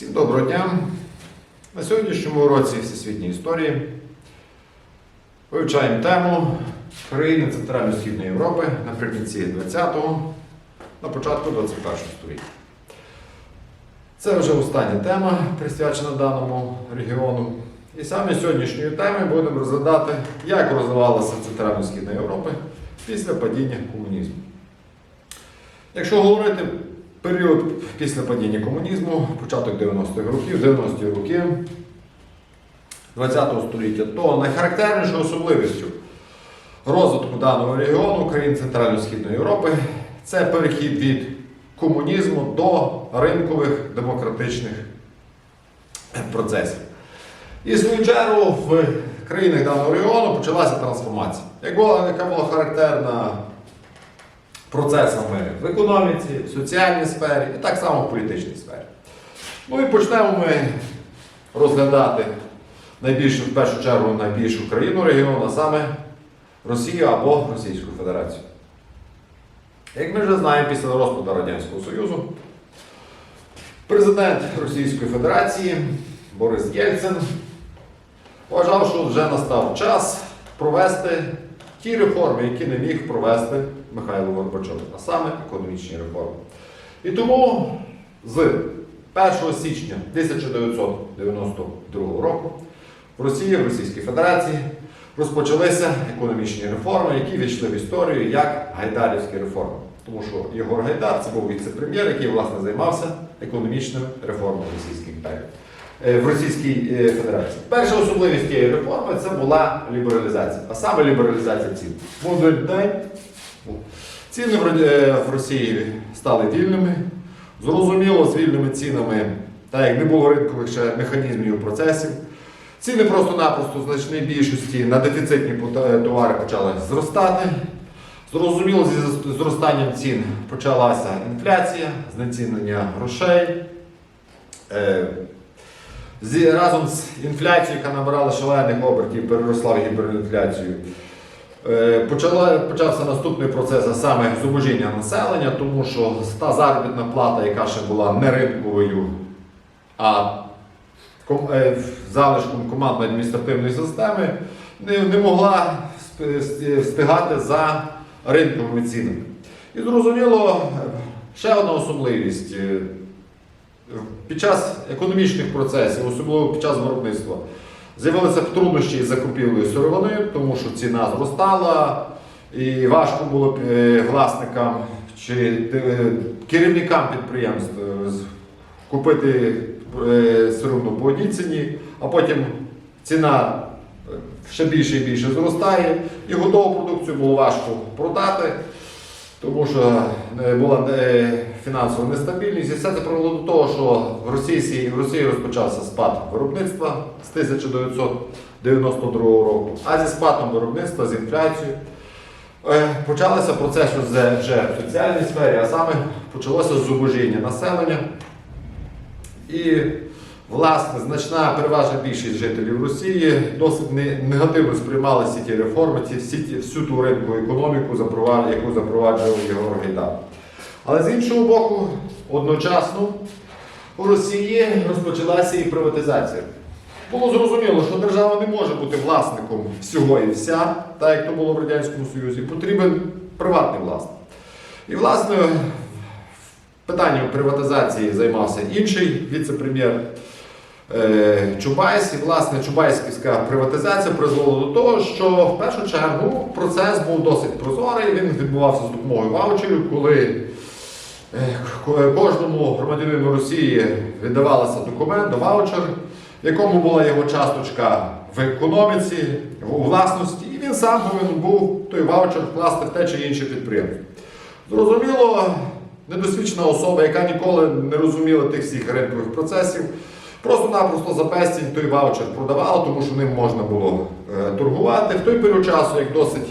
Всім доброго дня! На сьогоднішньому уроці Всесвітньої історії вивчаємо тему країни Центрально-Східної Європи наприкінці 20-го, на початку 21-го століття. Це вже остання тема, присвячена даному регіону. І саме сьогоднішньої теми будемо розглядати, як розвивалася Центрально-Східна Європа після падіння комунізму. Якщо говорити період після падіння комунізму, початок 90-х років, 90-ті роки ХХ століття, то найхарактернішою особливістю розвитку даного регіону країн Центрально-Східної Європи це перехід від комунізму до ринкових демократичних процесів. І свою чергу в країнах даного регіону почалася трансформація, яка була характерна процесами в економіці, в соціальній сфері і так само в політичній сфері. Ну і почнемо ми розглядати найбільшу, в першу чергу найбільшу країну регіону, а саме Росію або Російську Федерацію. Як ми вже знаємо, після розпаду Радянського Союзу президент Російської Федерації Борис Єльцин вважав, що вже настав час провести ті реформи, які не міг провести Михайло Горбачов, а саме економічні реформи. І тому з 1 січня 1992 року в Росії, в Російській Федерації розпочалися економічні реформи, які війшли в історію як гайдарівські реформи. Тому що Єгор Гайдар це був віце-прем'єр, який власне займався економічними реформами Російської імперії. е, В Російській е, Федерації. Перша особливість цієї реформи це була лібералізація, а саме лібералізація цін. Мовний день. Ціни е, в Росії стали вільними. Зрозуміло, з вільними цінами, так як не було ринкових ще механізмів і процесів. Ціни просто-напросто в значній більшості на дефіцитні товари почали зростати. Зрозуміло, зі зростанням цін почалася інфляція, знецінення грошей. Е, разом з інфляцією, яка набирала шалених обертів, переросла в гіперінфляцію. Е, Почала, почався наступний процес, а саме зубожіння населення, тому що та заробітна плата, яка ще була не ринковою, а е, залишком командно-адміністративної системи, не, не могла встигати за ринковими цінами. І зрозуміло, ще одна особливість. е, Під час економічних процесів, особливо під час виробництва, з'явилися труднощі із закупівлею сировини, тому що ціна зростала, і важко було е, власникам чи е, керівникам підприємств е, купити сировину по одній ціні, а потім ціна ще більше і більше зростає, і готову продукцію було важко продати. Тому що е, була е, фінансова нестабільність, і все це привело до того, що в Росії, в Росії розпочався спад виробництва з 1992 року, а зі спадом виробництва, з інфляцією, е, почалися процеси вже в соціальній сфері, а саме почалося зубожіння населення. І, власне, значна переважна більшість жителів Росії досить не- негативно сприймали всі ті реформи, ці, всю ту ринкову економіку, яку запроваджував Єгор Гайдар. Але з іншого боку, одночасно у Росії розпочалася і приватизація. Було зрозуміло, що держава не може бути власником всього і вся, так як то було в Радянському Союзі. Потрібен приватний власник. І, власне, питанням приватизації займався інший віце-прем'єр Чубайс. І, власне, Чубайськівська приватизація призвела до того, що в першу чергу процес був досить прозорий. Він відбувався з допомогою ваучерів, коли е, кожному громадянину Росії віддавалося документ, ваучер, в якому була його часточка в економіці, у власності, і він сам повинен був той ваучер вкласти в те чи інше підприємство. Зрозуміло, недосвідчена особа, яка ніколи не розуміла тих всіх ринкових процесів, просто-напросто за безцінь той ваучер продавали, тому що ним можна було е, торгувати. В той період часу, як досить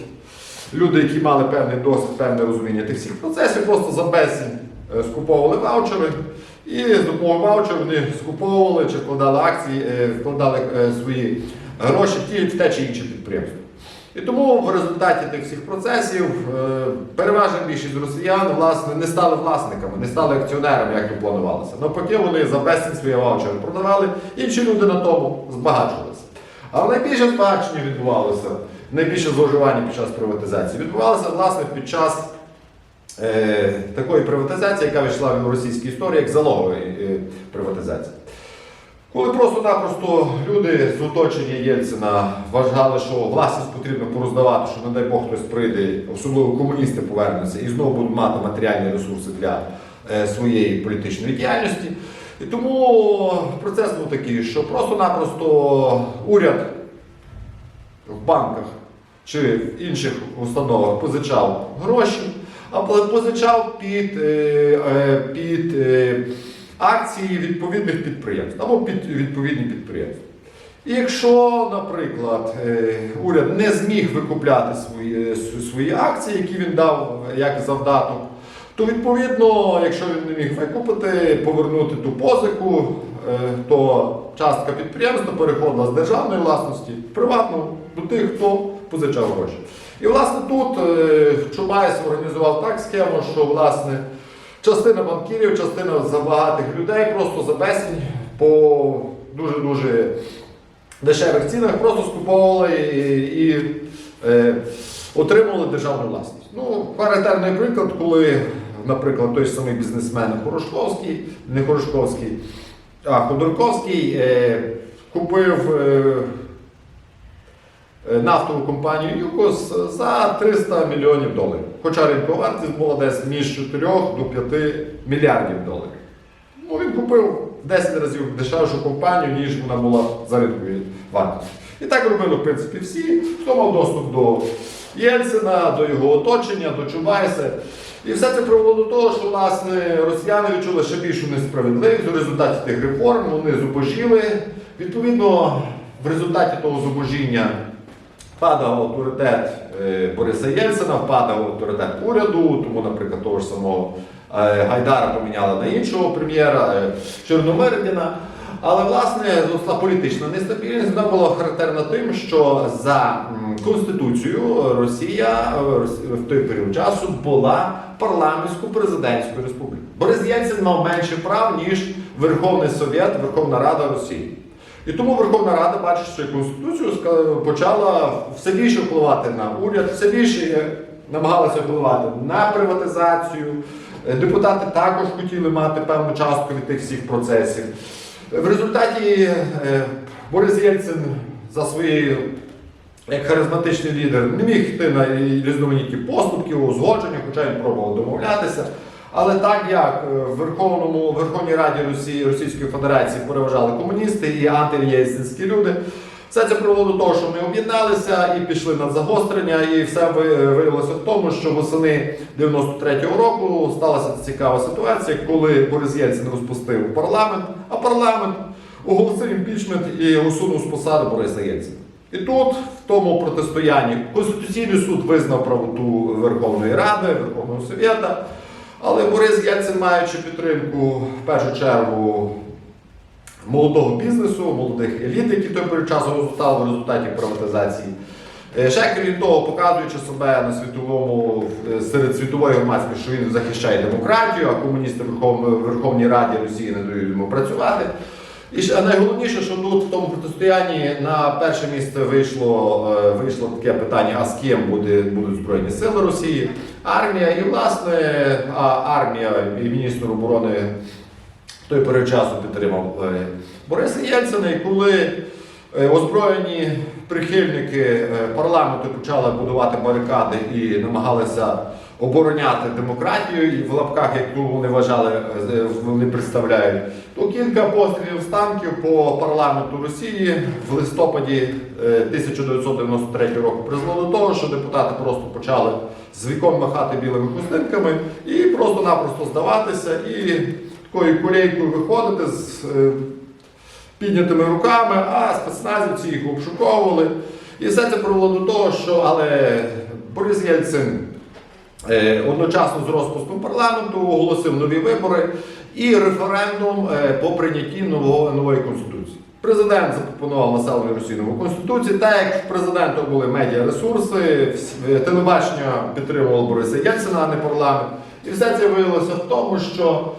люди, які мали певний досвід, певне розуміння тих всіх процесів, просто за безцінь е, скуповували ваучери. І з допомогою ваучерів вони скуповували чи вкладали акції, е, вкладали свої гроші в ті в чи інші підприємство. І тому в результаті тих всіх процесів е, переважна більшість росіян власне не стали власниками, не стали акціонерами, як то планувалося. Навпаки, вони за безцінь свої ваучери продавали, інші люди на тому збагачувалися. Але найбільше збагачення відбувалося, найбільше зловживання під час приватизації відбувалося власне під час е, такої приватизації, яка вийшла в російській історії як залогової е, приватизації. Коли просто-напросто люди з оточення Єльцина вважали, що власність потрібно пороздавати, що, не дай Бог, хтось прийде, особливо комуністи повернуться і знову будуть мати матеріальні ресурси для е, своєї політичної діяльності. І тому процес був такий, що просто-напросто уряд в банках чи в інших установах позичав гроші, а позичав під, е, е, під е, акції відповідних підприємств або під відповідні підприємства. І якщо, наприклад, е, уряд не зміг викупляти свої, свої акції, які він дав як завдаток, то відповідно, якщо він не міг викупити, повернути ту позику, е, то частка підприємства переходила з державної власності в приватну до тих, хто позичав гроші. І власне тут е, Чубайс організував так схему, що власне частина банкірів, частина забагатих людей просто за безцінь по дуже-дуже дешевих цінах просто скуповували і, і е, отримували державну власність. Ну, характерний приклад, коли, наприклад, той самий бізнесмен Хорошковський, не Хорошковський, а Ходорковський е, купив е, нафтову компанію ЮКОС за 300 мільйонів доларів. Хоча ринкова вартість була десь між 4 до 5 мільярдів доларів. Ну, він купив в 10 разів дешевшу компанію, ніж вона була за ринковою вартістю. І так робили, в принципі, всі, хто мав доступ до Єльцина, до його оточення, до Чубайса. І все це привело до того, що власне росіяни відчули ще більшу несправедливість. В результаті тих реформ вони зубожіли. Відповідно, в результаті того зубожіння Падав авторитет е, Бориса Єльцина, впадав авторитет уряду, тому, наприклад, того ж самого е, Гайдара поміняли на іншого прем'єра е, Чорномирдіна. Але власне зросла політична нестабільність вона була характерна тим, що за конституцією Росія в той період часу була парламентсько-президентською республікою. Борис Єльцин мав менше прав ніж Верховний Совєт, Верховна Рада Росії. І тому Верховна Рада, бачить, що Конституцію почала все більше впливати на уряд, все більше намагалася впливати на приватизацію. Е, Депутати також хотіли мати певну частку від тих всіх процесів. В результаті е, Борис Єльцин за своєю як харизматичний лідер не міг йти на різноманітні поступки, узгодження, хоча він пробував домовлятися. Але так як е, в Верховному в Верховній Раді Росії Російської Федерації переважали комуністи і антиєльцинські люди, все це привело до того, що ми об'єдналися і пішли на загострення, і все виявилося в тому, що восени 93-го року сталася цікава ситуація, коли Борис Єльцин розпустив парламент, а парламент оголосив імпічмент і усунув з посади Бориса Єльцина. І тут, в тому протистоянні, Конституційний суд визнав правоту Верховної Ради, Верховного Совєта. Але Борис Єльцин, маючи підтримку в першу чергу молодого бізнесу, молодих еліт, які той період часу розростали в результаті приватизації. е, Ще крім того, показуючи себе на світовому е, серед світової громадськості, що він захищає демократію, а комуністи в Верховній Раді Росії не дають йому працювати. І ще найголовніше, що тут в тому протистоянні на перше місце вийшло, е, вийшло таке питання: а з ким буде, будуть Збройні Сили Росії, армія, і власне армія і міністр оборони в той період часу підтримав е, Бориса Єльцина. І коли е, озброєні прихильники парламенту почали будувати барикади і намагалися обороняти демократію і в лапках, яку вони вважали, е, вони представляють, то кілька пострілів з танків по парламенту Росії в листопаді е, 1993 року призвело до того, що депутати просто почали з вікон махати білими хустинками і просто-напросто здаватися і такою кулейкою виходити з е, піднятими руками, а спецназівці їх обшуковували. І все це привело до того, що але Борис Єльцин е, одночасно з розпуском парламенту оголосив нові вибори і референдум е, по прийнятті нового, нової конституції. Президент запропонував населенню Росії нову конституцію. Так як в президента були медіаресурси, всі- е, телебачення підтримувало Бориса Єльцина, а не парламент. І все це виявилося в тому, що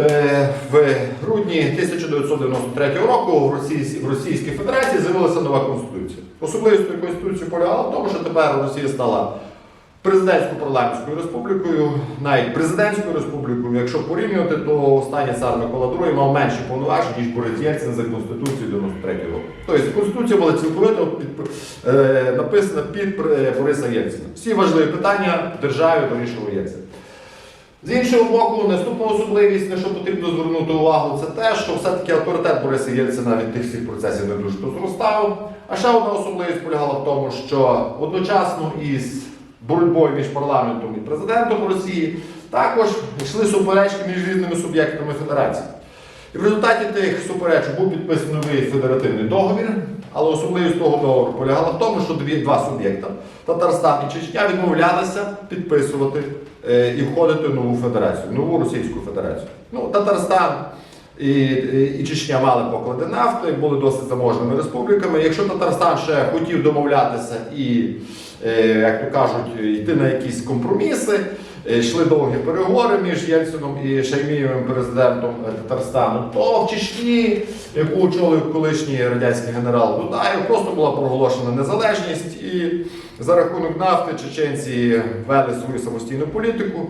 е, в грудні 1993 року в Російській, в Російській Федерації з'явилася нова конституція. Особливістю конституції полягала в тому, що тепер Росія стала президентсько-парламентською республікою, навіть президентською республікою. Якщо порівнювати, то останній цар Микола II мав менші повноважень, ніж Борис Єльцин за Конституцією 93 року. Тобто Конституція була цілковито під, е, написана під е, Бориса Єльцина. Всі важливі питання державі вирішував Єльцин. З іншого боку, наступна особливість, на що потрібно звернути увагу, це те, що все-таки авторитет Бориса Єльцина від тих всіх процесів не дуже зростав. А ще одна особливість полягала в тому, що одночасно із боротьбою між парламентом і президентом Росії також йшли суперечки між різними суб'єктами федерації. І в результаті тих суперечок був підписаний новий федеративний договір, але особливість того договору полягала в тому, що дві, два суб'єкта Татарстан і Чечня відмовлялися підписувати е, і входити в нову федерацію, нову Російську Федерацію. Ну, Татарстан і, і, Чечня мали поклади нафти, були досить заможними республіками. Якщо Татарстан ще хотів домовлятися і, як то кажуть, йти на якісь компроміси, е, йшли довгі переговори між Єльцином і Шаймієвим президентом е, Татарстану, то в Чечні, яку очолив колишній радянський генерал Дудаєв, просто була проголошена незалежність, і за рахунок нафти чеченці вели свою самостійну політику.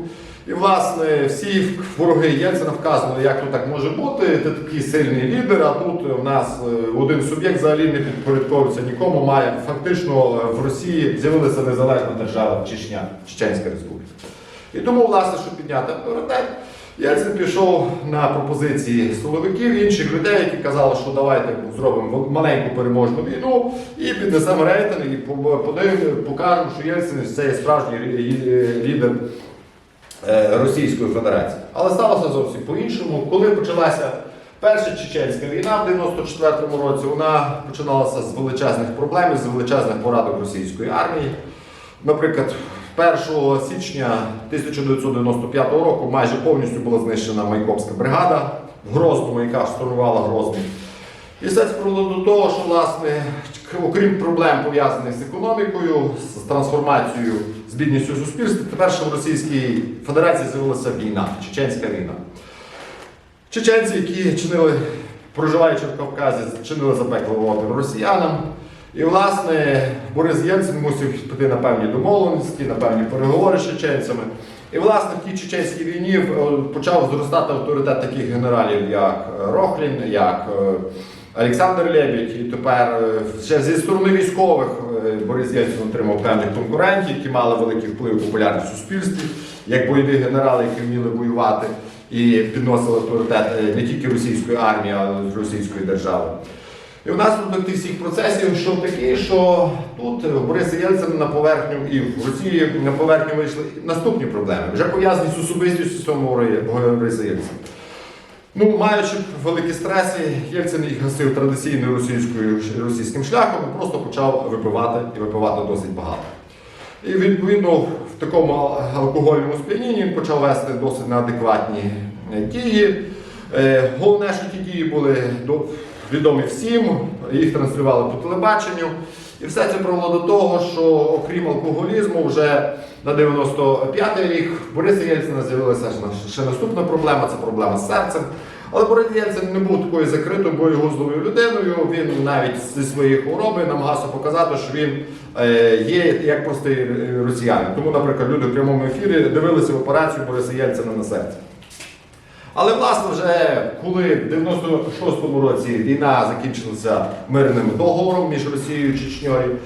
І, власне, всі вороги Єльцина вказували, як то так може бути. Ти такий сильний лідер, а тут в нас е, один суб'єкт взагалі не підпорядковується нікому. Має фактично е, в Росії з'явилася незалежна держава Чечня, Чеченська Республіка. І тому, власне, щоб підняти авторитет, Єльцин пішов на пропозиції силовиків інших людей, які казали, що давайте зробимо маленьку переможну війну і піднесемо рейтинг, і покажемо, що Єльцин це є справжній лідер Російської Федерації. Але сталося зовсім по-іншому. Коли почалася перша чеченська війна в 94-му році, вона починалася з величезних проблем, з величезних порадок російської армії. Наприклад, 1 січня 1995 року майже повністю була знищена Майкопська бригада в Грозному, яка штурмувала Грозний. І все це привело до того, що власне, окрім проблем пов'язаних з економікою, з трансформацією, з бідністю суспільства, тепер ще в Російській Федерації з'явилася війна, чеченська війна. Чеченці, які чинили, проживаючи в Кавказі, чинили запекливий опір росіянам. І, власне, Борис Єльцин мусив піти на певні домовленості, на певні переговори з чеченцями. І, власне, в тій чеченській війні е, почав зростати авторитет таких генералів, як Рохлін, як е, Олександр Лебідь. І тепер е, ще зі сторони військових е, Борис Єльцин отримав певних конкурентів, які мали великий вплив популярність в суспільстві, як бойові генерали, які вміли воювати і підносили авторитет е, не тільки російської армії, але й російської держави. І внаслідок тих всіх процесів йшов такий, що тут в Бориса Єльцина на поверхню і в Росії на поверхню вийшли наступні проблеми, вже пов'язані з особистістю самого Бориса Єльцина. Ну, маючи великі стреси, Єльцин їх гасив традиційною російською російським шляхом просто почав випивати і випивати досить багато. І відповідно в такому алкогольному сп'янінні він почав вести досить неадекватні е, дії. Е, Головне, що ті дії були відомі всім, їх транслювали по телебаченню. І все це привело до того, що окрім алкоголізму, вже на 95-й рік Бориса Єльцина з'явилася ще- наступна проблема це проблема з серцем. Але Борис Єльцин не був такою закритою боєгузловою людиною. Він навіть зі своєї хвороби намагався показати, що він е, є як простий е, росіянин. Тому, наприклад, люди в прямому ефірі дивилися в операцію Бориса Єльцина на серці. Але власне вже коли в 96-му році війна закінчилася мирним договором між Росією і Чечньою,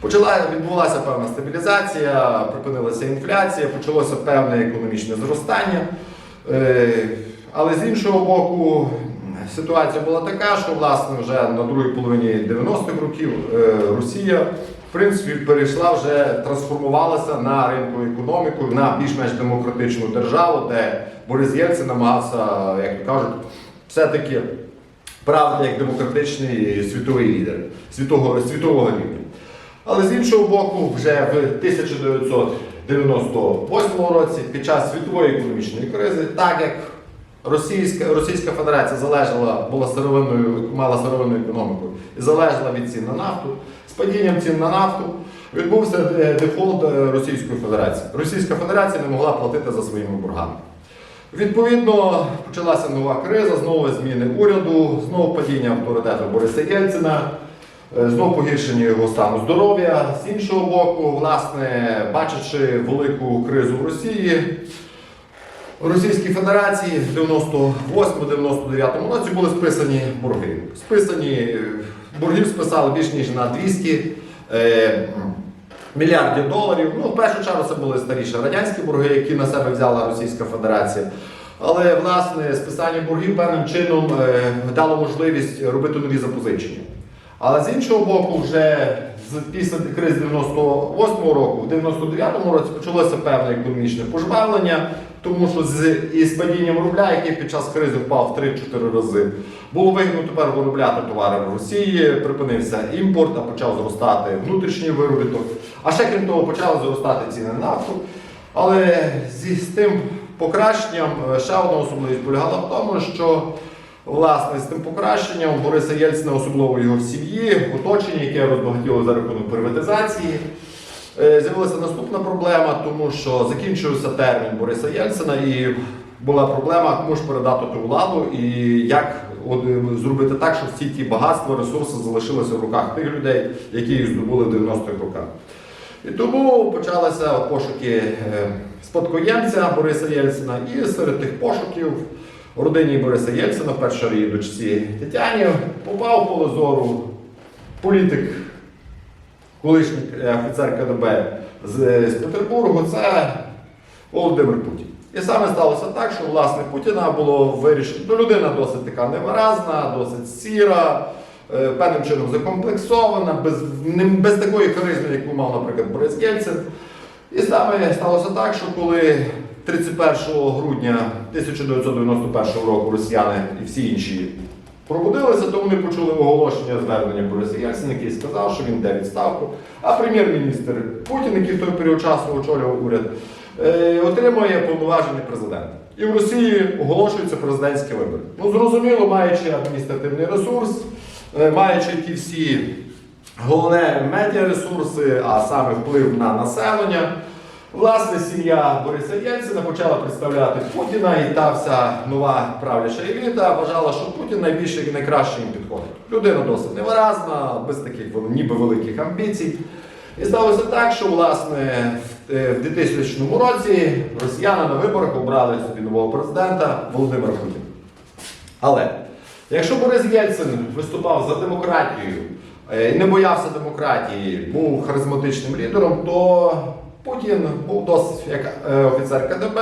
почала відбулася певна стабілізація, припинилася інфляція, почалося певне економічне зростання. Е, Але з іншого боку, ситуація була така, що власне вже на другій половині 90-х років е, Росія в принципі перейшла вже трансформувалася на ринку економіку на більш-менш демократичну державу, де Борис Єльцин намагався, як кажуть, все-таки правити як демократичний світовий лідер, світового, світового рівня. Але з іншого боку, вже в 1998 році, під час світової економічної кризи, так як Російська, Російська Федерація залежала, була сировинною, мала сировинну економіку і залежала від цін на нафту. З падінням цін на нафту відбувся е, дефолт е, Російської Федерації. Російська Федерація не могла платити за своїми боргами. Відповідно, почалася нова криза, знову зміни уряду, знову падіння авторитету Бориса Єльцина, е, знову погіршення його стану здоров'я. З іншого боку, власне, бачачи велику кризу в Росії, у Російській Федерації в 98-99 році були списані борги. Списані е, боргів списали більш ніж на 200 е, мільярдів доларів. Ну, в першу чергу це були старіші радянські борги, які на себе взяла Російська Федерація. Але власне списання боргів певним чином е, дало можливість робити нові запозичення. Але з іншого боку, вже після кризи 98-го року, в 99-му році почалося певне економічне пожвавлення, тому що з із падінням рубля, який під час кризи впав в 3-4 рази, було вигідно тепер виробляти товари в Росії, припинився імпорт, а почав зростати внутрішній виробіток. А ще крім того, почали зростати ціни на нафту. Але зі з тим покращенням е, ще одна особливість полягала в тому, що власне з тим покращенням Бориса Єльцина, особливо його в сім'ї, оточення, яке розбагатіло за рахунок приватизації. Е, З'явилася наступна проблема, тому що закінчився термін Бориса Єльцина і була проблема, кому ж передати ту владу і як е, зробити так, щоб всі ті багатства, ресурси залишилися в руках тих людей, які їх здобули в 90-х роках. І тому почалися пошуки е, спадкоємця Бориса Єльцина. І серед тих пошуків родині Бориса Єльцина, першої дочці Тетяні, попав поле зору політик, колишній е, офіцер КДБ з, з Петербургу, це Володимир Путін. І саме сталося так, що власне Путіна було вирішено. Ну, людина досить така невиразна, досить сіра, е, певним чином закомплексована, без, без такої харизми, яку мав, наприклад, Борис Єльцин. І саме сталося так, що коли 31 грудня 1991 року росіяни і всі інші пробудилися, то вони почули оголошення звернення Бориса Єльцина, який сказав, що він йде відставку. А прем'єр-міністр Путін, який в той період часу очолював уряд, е, отримує повноваження президента. І в Росії оголошуються президентські вибори. Ну, зрозуміло, маючи адміністративний ресурс, е, маючи ті всі головне медіаресурси, а саме вплив на населення. Власне, сім'я Бориса Єльцина почала представляти Путіна, і та вся нова правляча еліта вважала, що Путін найбільше і найкраще їм підходить. Людина досить невиразна, без таких ніби великих амбіцій. І сталося так, що власне в е, 2000 році росіяни на виборах обрали собі нового президента Володимира Путіна. Але якщо Борис Єльцин виступав за демократію е, і не боявся демократії, був харизматичним лідером, то Путін був досить як е, офіцер КДБ,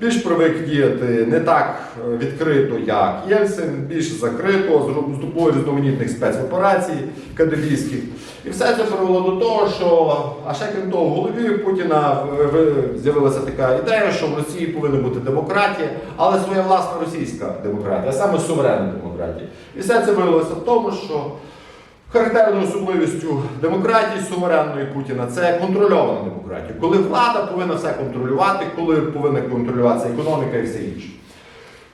більш привик діяти не так е, відкрито, як Єльцин, більш закрито, з допомогою різноманітних спецоперацій КДБівських. І все це привело до того, що, а ще крім того, в голові Путіна е, з'явилася така ідея, що в Росії повинна бути демократія, але своя власна російська демократія, саме суверенна демократія. І все це виявилося в тому, що характерною особливістю демократії суверенної Путіна це контрольована демократія, коли влада повинна все контролювати, коли повинна контролюватися економіка і все інше.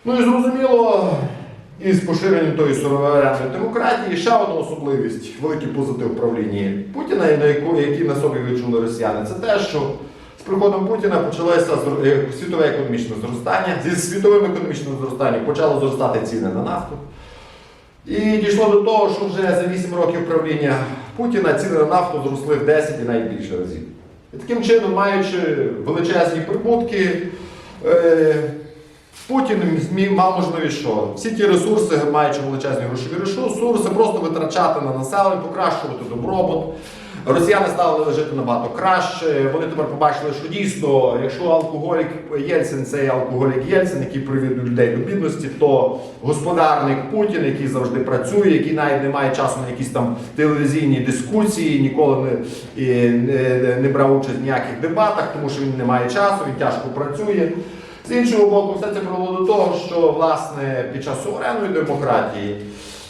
Ну і зрозуміло, із поширенням тої суверенної демократії ще одна особливість, великий позитив правлінні Путіна, і на яку, які на собі відчули росіяни, це те, що з приходом Путіна почалося е, світове економічне зростання. Зі світовим економічним зростанням почало зростати ціни на нафту. І дійшло до того, що вже за 8 років правління Путіна ціни на нафту зросли в 10 і навіть більше разів. І таким чином, маючи величезні прибутки, е, Путін мав можливість, що всі ті ресурси, маючи величезні грошові ресурси, просто витрачати на населення, покращувати добробут. Росіяни стали жити набагато краще. Вони тепер побачили, що дійсно, якщо алкоголік Єльцин це є алкоголік Єльцин, який привів людей до бідності, то господарник Путін, який завжди працює, який навіть не має часу на якісь там телевізійні дискусії, ніколи не, не, не брав участь в ніяких дебатах, тому що він не має часу, він тяжко працює. З іншого боку, все це привело до того, що власне під час суверенної демократії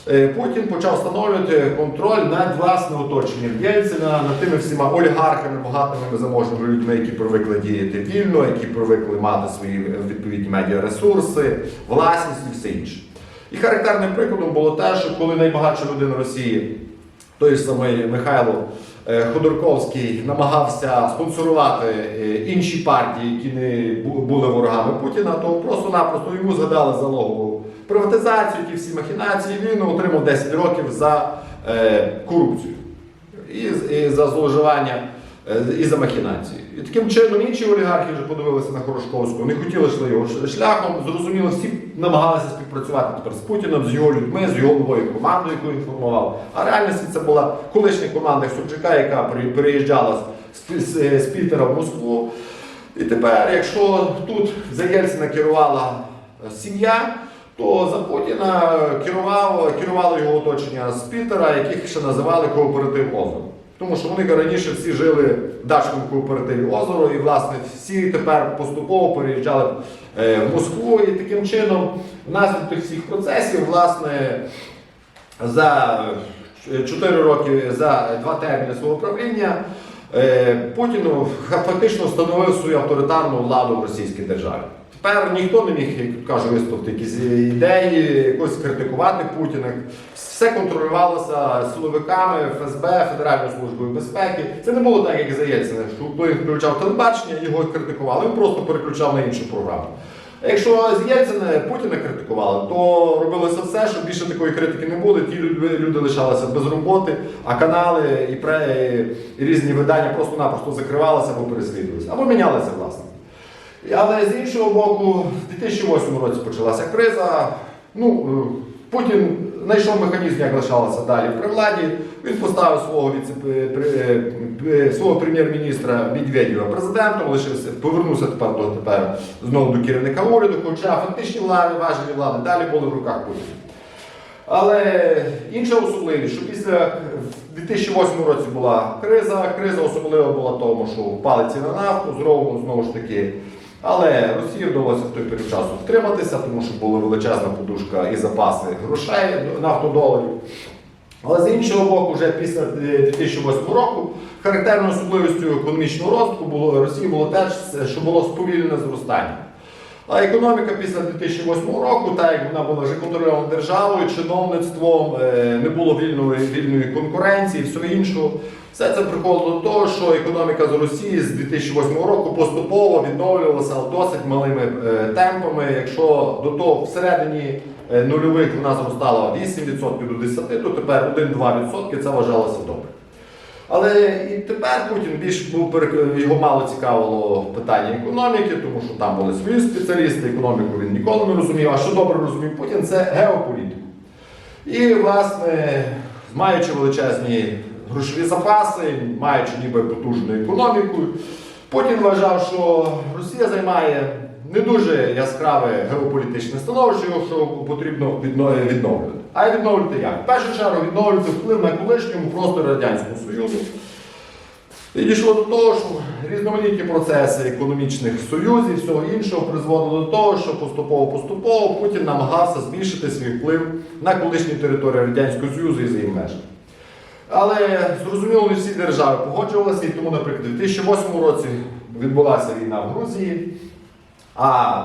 Путін почав встановлювати контроль над власним оточенням Єльцина, над тими всіма олігархами, багатими заможними людьми, які привикли діяти вільно, які привикли мати свої відповідні медіаресурси, власність і все інше. І характерним прикладом було те, що коли найбагатша людина Росії, той ж самий Михайло е, Ходорковський, намагався спонсорувати е, інші партії, які не були ворогами Путіна, то просто-напросто йому згадали залогову приватизацію, ті всі махінації. Він отримав 10 років за е, корупцію і, і за зловживання. е, І за махінації. І таким чином інші олігархи вже подивилися на Хорошковського, не хотіли йшли його шляхом. Зрозуміло, всі намагалися співпрацювати тепер з Путіним, з його людьми, з його новою командою, яку він формував. А реальності це була колишня команда Сурчака, яка переїжджала з, з, з Пітера в Москву. І тепер, якщо тут за Єльцина керувала е, сім'я, то за Путіна керував, керувало його оточення з Пітера, яких ще називали кооператив Озеро. Тому що вони раніше всі жили в дачному кооперативі Озеро, і власне всі тепер поступово переїжджали е, в Москву. І таким чином, внаслідок всіх процесів, власне, за 4 роки, за два терміни свого правління, е, Путін фактично встановив свою авторитарну владу в російській державі. Тепер ніхто не міг, як кажу, висловити якісь ідеї, якось критикувати Путіна. Все контролювалося силовиками, ФСБ, Федеральною службою безпеки. Це не було так, як Єльцина, що він включав телебачення, його критикували, він просто переключав на іншу програму. Якщо з Єльцина Путіна критикували, то робилося все, щоб більше такої критики не було. Ті люди лишалися без роботи, а канали і, пре, і різні видання просто-напросто закривалися або переслідувалися, або мінялися власне. Але з іншого боку, в 2008 році почалася криза. Ну, е, Путін знайшов механізм, як лишалося далі при владі. Він поставив свого при- е, свого прем'єр-міністра Медведєва президентом, лишився, повернувся тепер до тепер знову до керівника уряду, хоча фактичні влади, важелі влади далі були в руках Путіна. Але інша особливість, що після в 2008 році була криза. Криза особливо була тому, що впали ціни на нафту, знову знову ж таки. Але Росії вдалося в той період часу втриматися, тому що була величезна подушка і запаси грошей нафтодоларів. Але з іншого боку, вже після е, 2008 року характерною особливістю економічного розвитку було Росії було те, що було сповільнене зростання. А економіка після 2008 року, так як вона була вже контрольована державою, чиновництвом, е, не було вільної, вільної конкуренції, всього іншого. Все це приходило до того, що економіка з Росії з 2008 року поступово відновлювалася досить малими е, темпами. Якщо до того всередині е, нульових вона зростала 8% до 10%, то тепер 1-2% це вважалося добре. Але і тепер Путін більш був його мало цікавило питання економіки, тому що там були свої спеціалісти, економіку він ніколи не розумів. А що добре розумів Путін, це геополітику. І, власне, маючи величезні грошові запаси, маючи ніби потужну економіку, Путін вважав, що Росія займає не дуже яскраве геополітичне становище, що потрібно відновлювати. А відновлювати як? В першу чергу відновлювати вплив на колишньому просторі Радянського Союзу. І дійшло до того, що різноманітні процеси економічних союзів, всього іншого призводили до того, що поступово-поступово Путін намагався збільшити свій вплив на колишні території Радянського Союзу і за її межами. Але зрозуміло, не всі держави погоджувалися, і тому, наприклад, у 2008 році відбулася війна в Грузії, а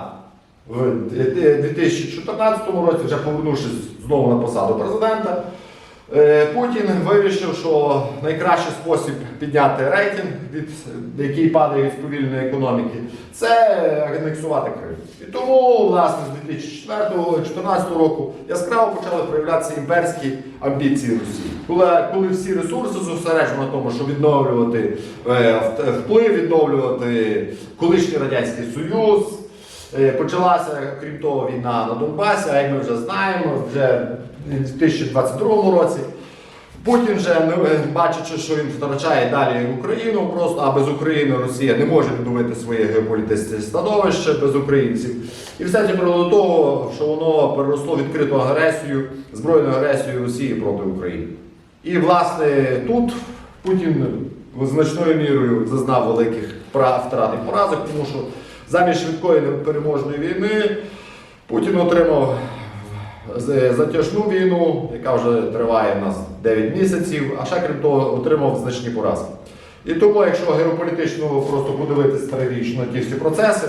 в 2014 році, вже повернувшись знову на посаду президента, е, Путін вирішив, що найкращий спосіб підняти рейтинг, від, який падає від сповільненої економіки, це анексувати Крим. І тому, власне, з 2014 року яскраво почали проявлятися імперські амбіції Росії. Коли, коли всі ресурси зосереджені на тому, щоб відновлювати е, вплив, відновлювати колишній Радянський Союз. Е, Почалася, крім того, війна на Донбасі, а як ми вже знаємо, вже в 2022 році. Путін вже не- е, бачачи, що він втрачає далі Україну, просто а без України Росія не може відновити своє геополітичне становище без українців. І все це привело до того, що воно переросло відкриту агресію, збройну агресію Росії проти України. І власне тут Путін значною мірою зазнав великих втрат і поразок, тому що замість швидкої непереможної війни Путін отримав затяжну війну, яка вже триває в нас 9 місяців, а ще крім того, отримав значні поразки. І тому, якщо геополітично просто подивитися трагічно ті всі процеси,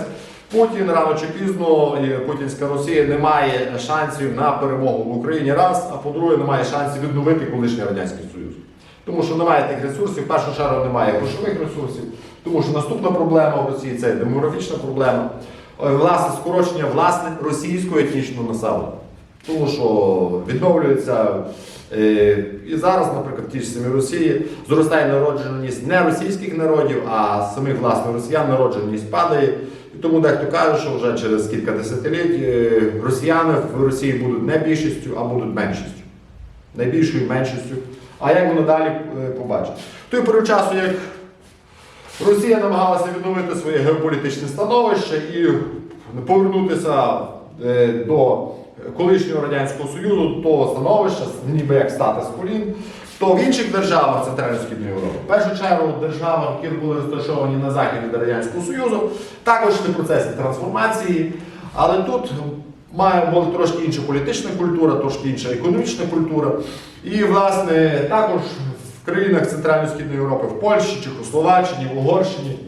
Путін рано чи пізно, Путінська Росія не має шансів на перемогу в Україні раз, а по-друге, не має шансів відновити колишній Радянський Союз. Тому що немає тих ресурсів, в першу чергу немає грошових ресурсів, тому що наступна проблема в Росії це демографічна проблема, Е, власне скорочення власне російського етнічного населення. Тому що відновлюється е, і зараз, наприклад, в тій ж самій Росії зростає народженість не російських народів, а самих власне росіян народженість падає. Тому дехто каже, що вже через кілька десятиліть е, росіяни в Росії будуть не більшістю, а будуть меншістю. Найбільшою меншістю. А як воно далі е, побачить? Той період часу, як Росія намагалася відновити своє геополітичне становище і повернутися е, до колишнього Радянського Союзу, до того становища, ніби як стати з колін, то в інших державах Центрально-Східної Європи, в першу чергу в державах, які були розташовані на заході від Радянського Союзу, також йшли процеси трансформації, але тут має бути трошки інша політична культура, трошки інша економічна культура. І, власне, також в країнах Центрально-Східної Європи, в Польщі, Чехословаччині, в Угорщині,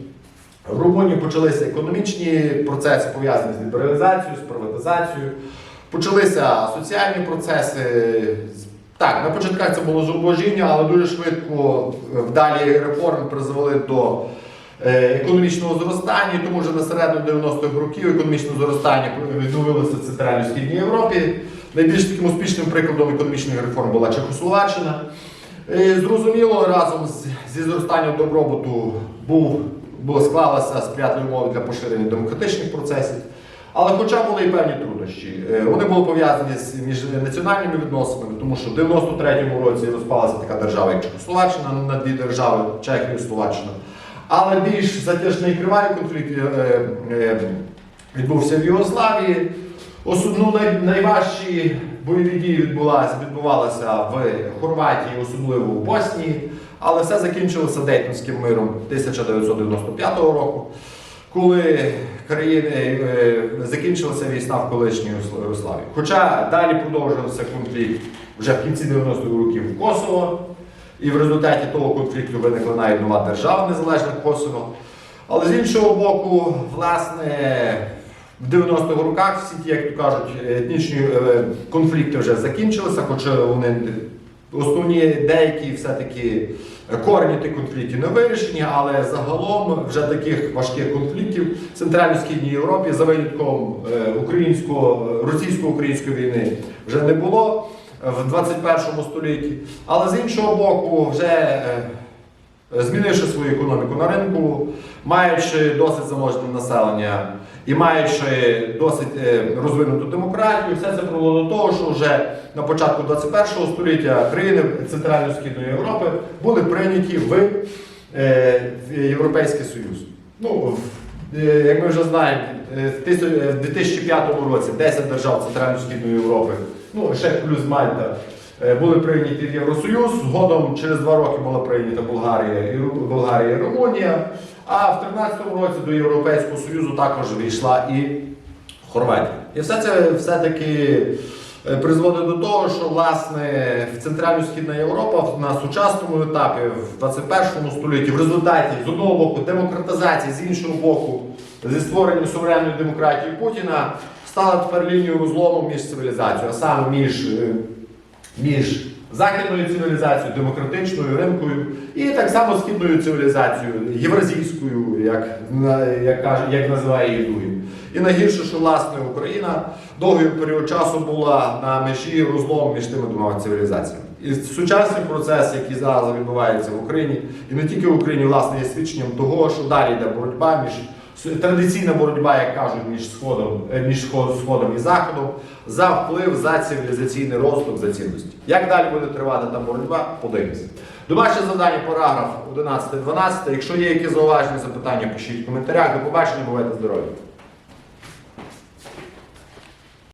в Румунії почалися економічні процеси, пов'язані з лібералізацією, з приватизацією. Почалися соціальні процеси. Так, на початках це було зубожіння, але дуже швидко вдалі реформи призвели до е, економічного зростання, і тому вже на середину 90-х років економічне зростання відновилося в Центрально-Східній Європі. Найбільш таким успішним прикладом економічних реформ була Чехословаччина. Е, Зрозуміло, разом зі зростанням добробуту був, було склалася сприятливі умови для поширення демократичних процесів. Але хоча були і певні труднощі, Е, вони були пов'язані з міжнаціональними відносинами, тому що в 93-му році розпалася така держава, як Чехословаччина на дві держави, Чехія і Словаччина. Але більш затяжний кривавий конфлікт е, е, відбувся в Югославії. Ну, найважчі бойові дії відбулася, відбувалися в Хорватії, особливо в Боснії, але все закінчилося Дейтонським миром 1995 року, коли країни е, закінчилася війна в колишній Югославії. Хоча далі продовжувався конфлікт вже в кінці 90-х років в Косово, і в результаті того конфлікту виникла навіть нова держава незалежна Косово. Але з іншого боку, власне, в 90-х роках всі ті, як то кажуть, етнічні е, конфлікти вже закінчилися, хоча вони основні деякі все-таки корені тих конфліктів не вирішені, але загалом вже таких важких конфліктів в Центрально-Східній Європі за винятком е, російсько-української війни вже не було в 21 столітті. Але з іншого боку, вже е, змінивши свою економіку на ринку, маючи досить заможне населення і маючи досить е, розвинуту демократію, все це привело до того, що вже на початку 21 століття країни Центрально-Східної Європи були прийняті в, е, Європейський Союз. Ну, е, як ми вже знаємо, в тисяч- е, в 2005 році 10 держав Центрально-Східної Європи, ну ще плюс Мальта, були прийняті в Євросоюз. Згодом через два роки була прийнята Болгарія Болгарія і Румунія. А в 2013 році до Європейського Союзу також війшла і Хорватія. І все це все-таки е, призводить до того, що власне в Центрально-Східна Європа на сучасному етапі, в 21 столітті, в результаті з одного боку демократизації, з іншого боку, зі створенням суверенної демократії Путіна стала тепер лінією розлому між цивілізацією, а саме між, е, між західною цивілізацією, демократичною ринкою і так само східною цивілізацією, євразійською, як, як, каже, як називає її Дугін. І найгірше, що власне Україна довгий період часу була на межі розлому між тими двома цивілізаціями. І сучасний процес, який зараз відбувається в Україні, і не тільки в Україні, власне, є свідченням того, що далі йде боротьба між традиційна боротьба, як кажуть, між сходом, е, між сходом і заходом за вплив за цивілізаційний розвиток, за цінності. Як далі буде тривати та боротьба, подивимося. Домашнє завдання, параграф 11-12. Якщо є якісь зауваження, запитання, пишіть в коментарях. До побачення, бувайте здорові!